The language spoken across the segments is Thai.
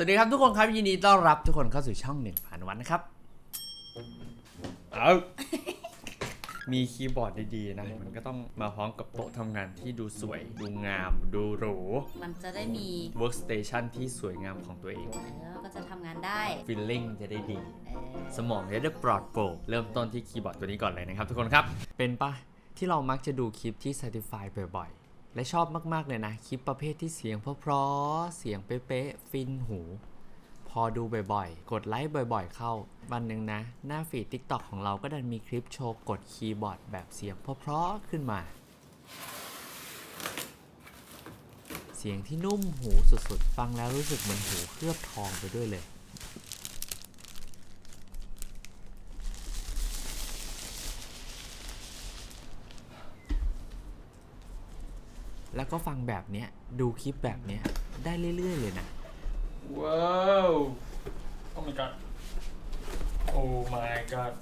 สวัสดีครับทุกคนครับยินดีต้อนรับทุกคนเข้าสู่ช่องหนึ่งผ่านวันนะครับเอามีคีย์บอร์ดดีๆนะ มันก็ต้องมาพร้อมกับโต๊ะทำงานที่ดูสวย ดูงาม ดูหรู มันจะได้มี workstation ที่สวยงามของตัวเองแล้วก็จะทำงานได้ feeling จะได้ดี เออสมองจะได้ปลอดโปร่งเริ่มต้นที่คีย์บอร์ดตัวนี้ก่อนเลยนะครับทุกคนครับ เป็นปะที่เรามักจะดูคลิปที่ certify บ่อยๆ และชอบมาก ๆ เลยนะ คลิปประเภทที่เสียงเพราะๆเสียงเป๊ะๆฟินหู พอดูบ่อยๆ กดไลค์บ่อยๆ เข้า วันหนึ่งนะ หน้าฟีด TikTok ของเราก็ดันมีคลิปโชว์กดคีย์บอร์ดแบบเสียงเพราะๆขึ้นมา เสียงที่นุ่มหูสุดๆ ฟังแล้วรู้สึกเหมือนหูเคลือบทองไปด้วยเลย แล้วก็ฟังแบบเนี้ยดูคลิปแบบเนี้ยได้เรื่อย ๆ เลยนะ ว้าว โอ้ my god โอ้ my god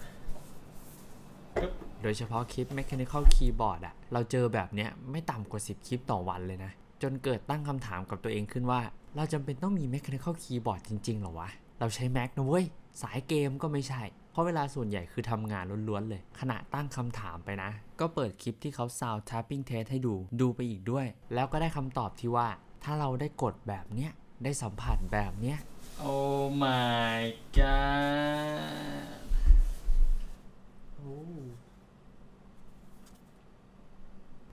ปึ๊บโดยเฉพาะคลิป Mechanical Keyboard อะเราเจอแบบเนี้ยไม่ต่ำกว่า 10 คลิปต่อวันเลยนะ จนเกิดตั้งคำถามกับตัวเองขึ้นว่า เราจำเป็นต้องมี Mechanical Keyboard จริงๆเหรอวะ เราใช้ Mac นะเว้ย สายเกมก็ไม่ใช่ เพราะเวลาส่วนใหญ่คือทำงานล้วนๆเลย ขณะตั้งคำถามไปนะ ก็เปิดคลิปที่เขา Sound Tapping Test ให้ดูดูไปอีกด้วย แล้วก็ได้คำตอบที่ว่า ถ้าเราได้กดแบบเนี้ยได้สัมผัสแบบเนี้ยโอ้ my god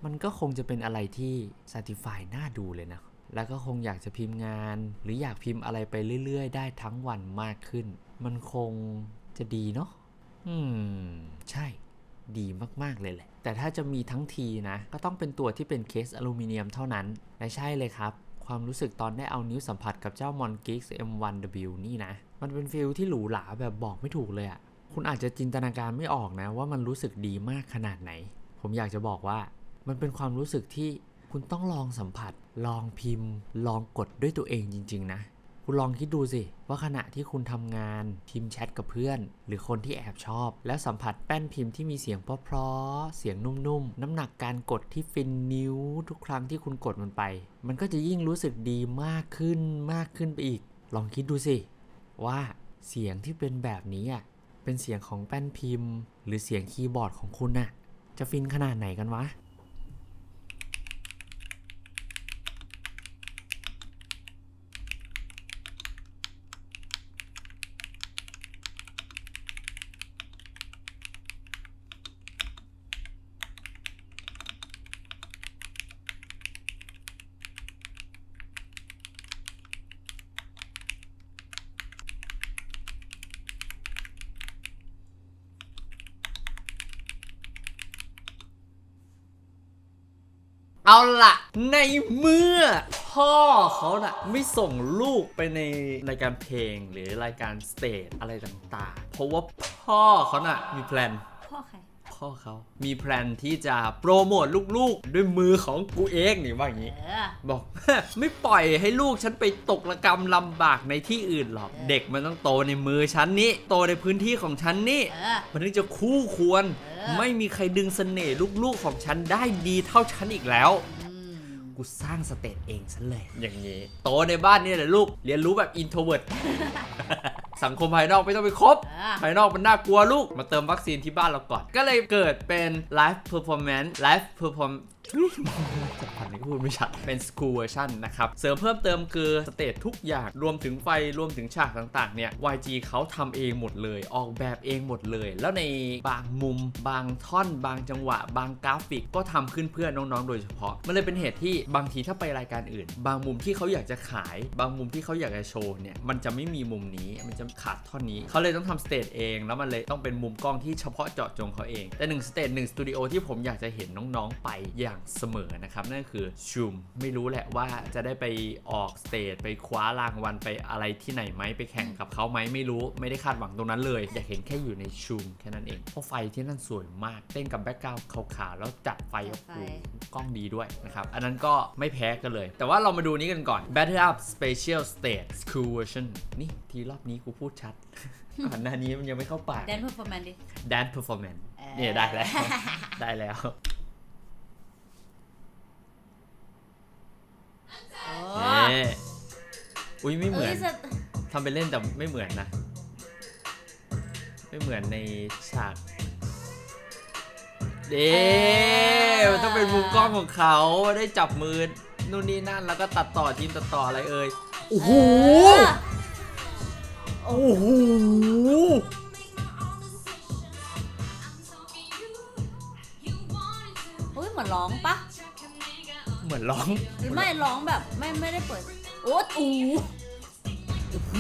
มันก็คงจะเป็นอะไรที่ Satisfy น่าดูเลยนะ แล้วก็คงอยากจะพิมพ์งาน หรืออยากพิมพ์อะไรไปเรื่อย ๆ ได้ทั้งวันมากขึ้น มันคง จะดีเนาะอืม ใช่ดีมากๆเลยแหละ แต่ถ้าจะมีทั้งทีนะ ก็ต้องเป็นตัวที่เป็นเคสอลูมิเนียมเท่านั้น และใช่เลยครับ ความรู้สึกตอนได้เอานิ้วสัมผัสกับเจ้า Mon Geek M1W นี่นะ มันเป็นฟิลที่หรูหราแบบบอกไม่ถูกเลยอะคุณอาจจะจินตนาการไม่ออกนะ ว่ามันรู้สึกดีมากขนาดไหน ผมอยากจะบอกว่า มันเป็นความรู้สึกที่คุณต้องลองสัมผัส ลองพิมพ์ ลองกดด้วยตัวเองจริง ๆ นะ คุณลองคิดดูสิ ว่าขณะที่คุณทำงานพิมพ์แชทกับเพื่อน หรือคนที่แอบชอบ แล้วสัมผัสแป้นพิมพ์ที่มีเสียงเพราะๆเสียงนุ่มๆ น้ำหนักการกดที่ฟินนิ้วทุกครั้งที่คุณกดมันไป มันก็จะยิ่งรู้สึกดีมากขึ้นมากขึ้นไปอีก ลองคิดดูสิ ว่าเสียงที่เป็นแบบนี้อะเป็นเสียงของแป้นพิมพ์ หรือเสียงคีย์บอร์ดของคุณน่ะ จะฟินขนาดไหนกันวะ เอาละในเมื่อพ่อเขาน่ะไม่ส่งลูกไปในรายการเพลงหรือรายการสเตจอะไรต่างๆ เพราะว่าพ่อเขาน่ะมีแพลนพ่อใคร พ่อเขา มีแพลนที่จะโปรโมทลูกๆ ด้วยมือของกูเองนี่ว่าอย่างนี้ เออ บอก ไม่ปล่อยให้ลูกฉันไปตกระกรรมลำบากในที่อื่นหรอกเออเด็กมันต้องโตในมือฉันนี่ โตในพื้นที่ของฉันนี่ เออ มันถึงจะคู่ควร เออ ไม่มีใครดึงเสน่ห์ลูกๆของฉันได้ดีเท่าฉันอีกแล้ว อืมกูสร้างสเตจเองฉันเลย อย่างนี้ โตในบ้านนี่แหละลูก เรียนรู้แบบอินโทรเวิร์ด สังคมภายนอกไม่ต้องไปคบเออภายนอกมันน่ากลัวลูก มาเติมวัคซีนที่บ้านเราก่อน ก็เลยเกิดเป็น Live Performance Live Perform จะพันนี้พูดไม่ชัด เป็น School Version นะครับ เสริมเพิ่มเติมคือสเตจทุกอย่าง รวมถึงไฟ รวมถึงฉากต่างๆ เนี่ย YG เขาทำเองหมดเลย ออกแบบเองหมดเลย แล้วในบางมุม บางท่อน บางจังหวะ บางกราฟิกก็ทำขึ้นเพื่อน้องๆ โดยเฉพาะ มันเลยเป็นเหตุที่บางทีถ้าไปรายการอื่น บางมุมที่เขาอยากจะขาย บางมุมที่เขาอยากจะโชว์เนี่ย มันจะไม่มีมุมนี้ มันจะขาดท่อนนี้ เขาเลยต้องทำสเตจเอง แล้วมันเลยต้องเป็นมุมกล้องที่เฉพาะเจาะจงเขาเอง แต่หนึ่งสเตจหนึ่งสตูดิโอที่ผมอยากจะเห็นน้องๆ ไปอย่างเสมอนะครับนั่นคือชูมไม่รู้แหละว่าจะได้ไปออกสเตจไปคว้ารางวัลไปอะไรที่ไหนไหมไปแข่งกับเขาไหมไม่รู้ไม่ได้คาดหวังตรงนั้นเลย อยากเห็นแค่อยู่ในชูมแค่นั้นเองเพราะไฟที่นั่นสวยมากเต้นกับแบ็กกราวด์ขาวๆแล้วจัดไฟโอ้โหกล้องดีด้วยนะครับอันนั้นก็ไม่แพ้กันเลย แต่ว่าเรามาดูนี้กันก่อน Battle Up Special Stage School Version นี่ทีรอบนี้กูพูดชัดก่อนหน้านี้มันยังไม่เข้าปากแดนเพอร์ฟอร์แมนดิ Dance Performance เออเนี่ยได้แล้วได้แล้ว อ้นี่อุ้ยไม่เหมือนอ้ยสะทำเป็นเล่นแต่ไม่เหมือนนะ ไม่เหมือนในฉากเด้มันต้องเป็นมุมกล้องของเขาได้จับมือนู่นนี่นั่นแล้วก็ตัดต่อทีมตัดต่ออะไรเอ่ยโอ้โหเออโอ้โหอุ้ยเหมือนร้องปะเหมือนร้องหรือไม่ร้องแบบไม่ไม่ได้เปิด โอ้อูโอ้โห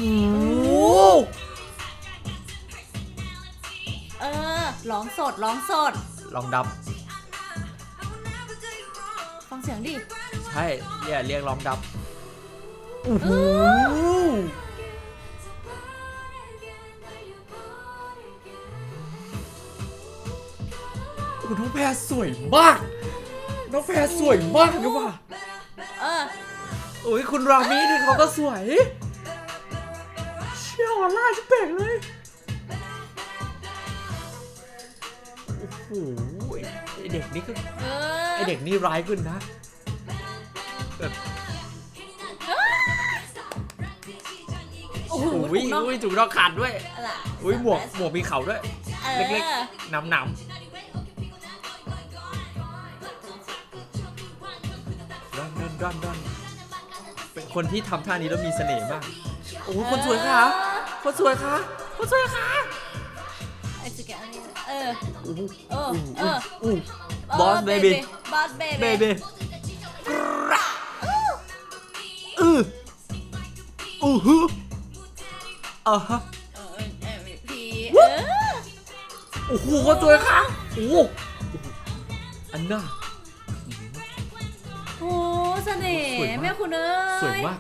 เออร้องสดร้องสด ลองดับ ฟังเสียงดิใช่เนี่ยเรียกลองดับโอ้โหโอ้โหน้องแพรสวยมาก น้องแพรสวยมากเลยว่ะเออ โอ้ยคุณรามินี่เขาก็สวย เชี่ยวออร่าจะเป่งเลย โอ้โหไอเด็กนี่ก็เออไอเด็กนี่ร้ายขึ้นนะแบบโอ้โหอุ้ยถูกเนอะอุ้ยจุกนอกขาดด้วย อะไรอุ้ยหมวกหมวกมีเขาด้วยออเล็ก ๆหนำหนำดอนดอนดอนดอน เป็นคนที่ทำท่านี้แล้วมีเสน่ห์มาก โอ้โหคนสวยค่ะคนสวยค่ะคนสวยค่ะไอ้สแกนอันนี้เออโอ้โหเออเออ อู้บอสเบบี้ บอสเบเบบี้บี้อืออือฮึอ่าฮะเออเออพีเออโอ้โหคนสวยค่ะโอ้โหอันน่าโอ้ เสน่ห์สวยมากแม่คุณเอ้ยสวยมาก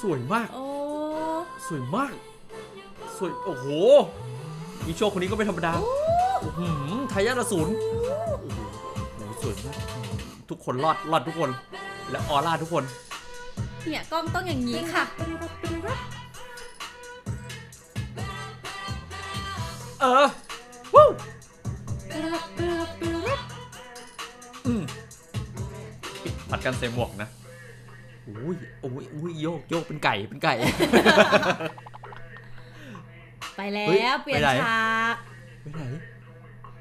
สวยมาก โอ้สวยมาก สวย โอ้โหอีโชว์คนนี้ก็ไม่ธรรมดาอื้อหือทายาทอสูรโอ้โหโอ้โหสวยมาก ทุกคนรอด รอดทุกคน และออร่าทุกคน เนี่ยกล้องต้องอย่างนี้ค่ะ เออ กันใส่หมวกนะอุ้ยโอ้ยอุ้ยโยกโยกเป็นไก่เป็นไก่ ไปแล้เฮ้ยวเปลี่ยนไปไหนฉาก ไปไหน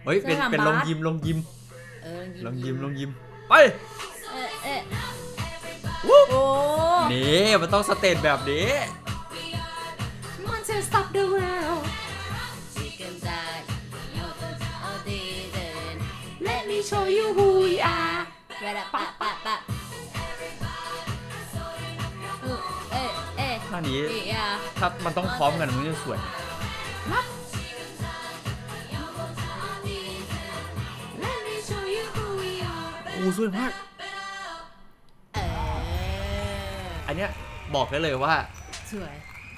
เฮ้ยเป็นสนามเป็นบาสลงยิมลงยิมเออลงยิมลงยิมไปเออเออวู้โอ้นี่มันต้องสเตจแบบนี้มันจะ stop the world You can die You can all day then Let me show you who we are เวลาปะปะปะ นี้เออถ้ามันต้องพร้อมกันมันจะสวย Let me show you who we are โอ้สวยมาก เอออันเนี้ยบอกได้เลยว่าสวย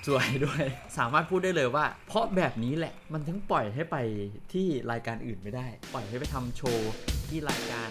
สวยด้วย สามารถพูดได้เลยว่า เพราะแบบนี้แหละมันถึงปล่อยให้ไปที่รายการอื่นไม่ได้ ปล่อยให้ไปทำโชว์ที่รายการ